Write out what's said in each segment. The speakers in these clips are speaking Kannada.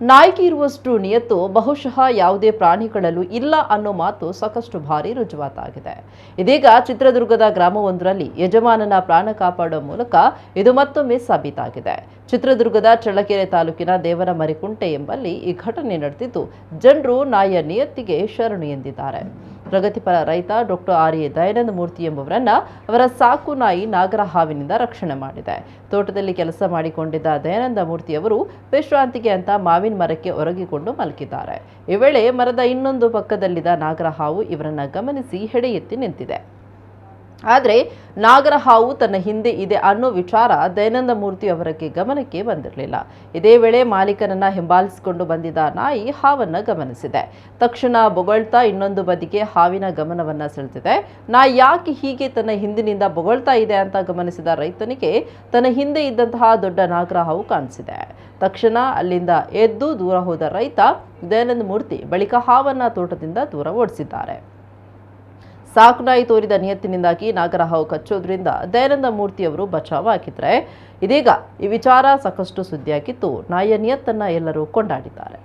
ನಾಯಿಗೆ ಇರುವಷ್ಟು ನಿಯತ್ತು ಬಹುಶಃ ಯಾವುದೇ ಪ್ರಾಣಿಗಳಲ್ಲೂ ಇಲ್ಲ ಅನ್ನೋ ಮಾತು ಸಾಕಷ್ಟು ಭಾರಿ ರುಜುವಾತಾಗಿದೆ. ಇದೀಗ ಚಿತ್ರದುರ್ಗದ ಗ್ರಾಮವೊಂದರಲ್ಲಿ ಯಜಮಾನನ ಪ್ರಾಣ ಕಾಪಾಡುವ ಮೂಲಕ ಇದು ಮತ್ತೊಮ್ಮೆ ಸಾಬೀತಾಗಿದೆ. ಚಿತ್ರದುರ್ಗದ ಚಳ್ಳಕೆರೆ ತಾಲೂಕಿನ ದೇವರ ಮರಿಕುಂಟೆ ಎಂಬಲ್ಲಿ ಈ ಘಟನೆ ನಡೆದಿದ್ದು, ಜನರು ನಾಯಿಯ ನಿಯತ್ತಿಗೆ ಶರಣು ಎಂದಿದ್ದಾರೆ. ಪ್ರಗತಿಪರ ರೈತ doctor R A Dayananda Murthy ಎಂಬುವರನ್ನ ಅವರ ಸಾಕು ನಾಯಿ ನಾಗರ ಹಾವಿನಿಂದ ರಕ್ಷಣೆ ಮಾಡಿದೆ. ತೋಟದಲ್ಲಿ ಕೆಲಸ ಮಾಡಿಕೊಂಡಿದ್ದ ದಯಾನಂದ ಮೂರ್ತಿ ಅವರು ವಿಶ್ರಾಂತಿಗೆ ಅಂತ ಮಾವಿನ ಮರಕ್ಕೆ ಒರಗಿಕೊಂಡು ಮಲಗಿದ್ದಾರೆ. ಈ ವೇಳೆ ಮರದ ಇನ್ನೊಂದು ಪಕ್ಕದಲ್ಲಿದ್ದ ನಾಗರ ಹಾವು ಇವರನ್ನ ಗಮನಿಸಿ ಹೆಡೆಯೆತ್ತಿ ನಿಂತಿದೆ. ಆದರೆ ನಾಗರ ಹಾವು ತನ್ನ ಹಿಂದೆ ಇದೆ ಅನ್ನೋ ವಿಚಾರ ದಯಾನಂದ ಮೂರ್ತಿ ಅವರಿಗೆ ಗಮನಕ್ಕೆ ಬಂದಿರಲಿಲ್ಲ. ಇದೇ ವೇಳೆ ಮಾಲೀಕನನ್ನ ಹಿಂಬಾಲಿಸಿಕೊಂಡು ಬಂದಿದ್ದ ನಾಯಿ ಹಾವನ್ನ ಗಮನಿಸಿದೆ. ತಕ್ಷಣ ಬೊಗಳ್ತಾ ಇನ್ನೊಂದು ಬದಿಗೆ ಹಾವಿನ ಗಮನವನ್ನ ಸೆಳೆದಿದೆ. ನಾಯಿ ಯಾಕೆ ಹೀಗೆ ತನ್ನ ಹಿಂದಿನಿಂದ ಬೊಗಳ್ತಾ ಇದೆ ಅಂತ ಗಮನಿಸಿದ ರೈತನಿಗೆ ತನ್ನ ಹಿಂದೆ ಇದ್ದಂತಹ ದೊಡ್ಡ ನಾಗರಹಾವು ಕಾಣಿಸಿದೆ. ತಕ್ಷಣ ಅಲ್ಲಿಂದ ಎದ್ದು ದೂರ ಹೋದ ರೈತ ದಯಾನಂದ ಮೂರ್ತಿ ಬಳಿಕ ಹಾವನ್ನ ತೋಟದಿಂದ ದೂರ ಓಡಿಸಿದ್ದಾರೆ. ಸಾಕು ನಾಯಿ ತೋರಿದ ನಿಯತ್ತಿನಿಂದಾಗಿ ನಾಗರಹಾವು ಕಚ್ಚೋದ್ರಿಂದ ದಯಾನಂದ ಮೂರ್ತಿಯವರು ಬಚಾವ್ ಆಗಿದ್ರೆ ಇದೀಗ ಈ ವಿಚಾರ ಸಾಕಷ್ಟು ಸುದ್ದಿಯಾಗಿದ್ದು ನಾಯಿಯ ನಿಯತ್ತನ್ನ ಎಲ್ಲರೂ ಕೊಂಡಾಡಿದ್ದಾರೆ.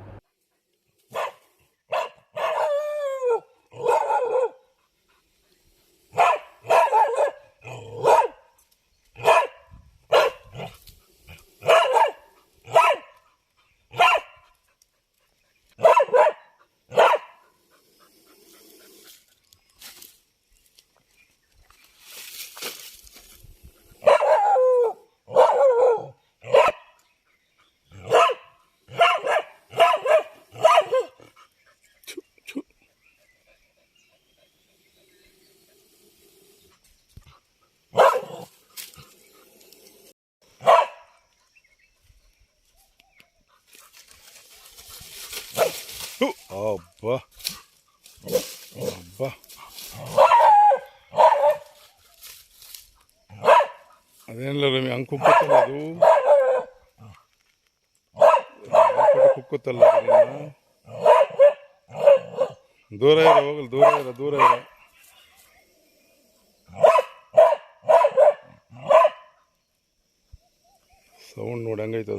ಅಬ್ಬಾ ಅಬ್ಬಾ ಅದೇನಿಲ್ಲ ರಮಿ ಹಂಗೆ ಕುಕ್ಕುತ್ತಲ್ಲ ಅದು ಕುಕ್ಕುತ್ತಲ್ಲ ದೂರ ಇರ ಹೋಗಲ್ ದೂರ ಇರ ದೂರ ಇರ. ಸೌಂಡ್ ನೋಡಿ ಅದು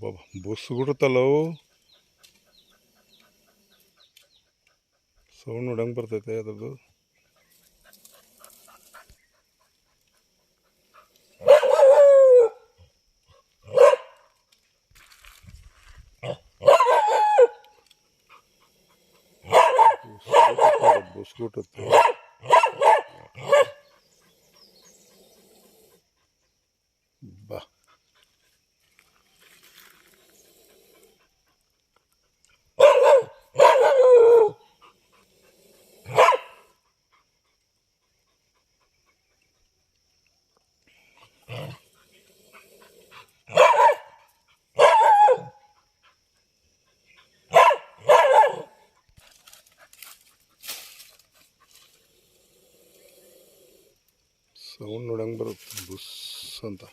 ಬಾಬಾ ಅವು ಸೌಂಡ್ ನೋಡಂಗೆ ಬರ್ತೈತೆ ಅದ್ರದ್ದು? ಬಾ. ಸೌಂಡ್ ನೋಡಂಗೆ ಬರುತ್ತೆ ಬುಸ್ ಅಂತ